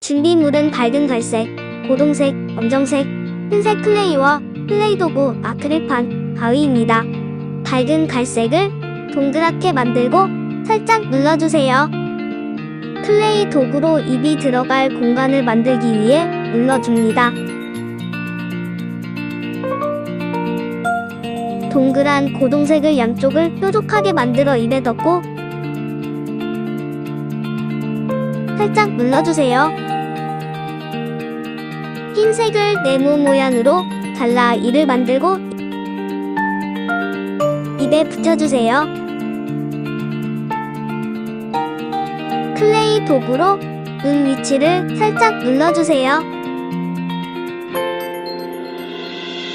준비물은 밝은 갈색, 고동색, 검정색, 흰색 클레이와 클레이 도구, 아크릴판, 가위입니다. 밝은 갈색을 동그랗게 만들고 살짝 눌러주세요. 클레이 도구로 입이 들어갈 공간을 만들기 위해 눌러줍니다. 동그란 고동색을 양쪽을 뾰족하게 만들어 입에 덮고 살짝 눌러주세요. 흰색을 네모 모양으로 잘라 이를 만들고 입에 붙여주세요. 클레이 도구로 눈 위치를 살짝 눌러주세요.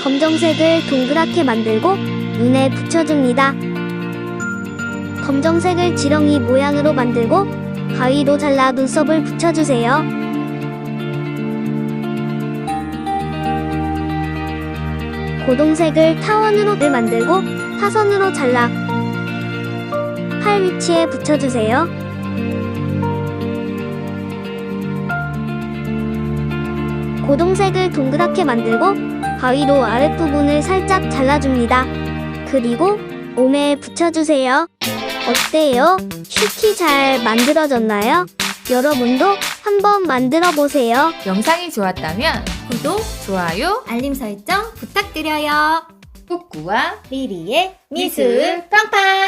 검정색을 동그랗게 만들고 눈에 붙여줍니다. 검정색을 지렁이 모양으로 만들고 가위로 잘라 눈썹을 붙여주세요. 고동색을 타원으로 만들고 사선으로 잘라 팔 위치에 붙여주세요. 고동색을 동그랗게 만들고 가위로 아랫부분을 살짝 잘라줍니다. 그리고 몸에 붙여주세요. 어때요? 슈키 잘 만들어졌나요? 여러분도 한번 만들어 보세요. 영상이 좋았다면 구독, 좋아요, 알림 설정 부탁드려요. 꾸꾸와 리리의 미술 팡팡!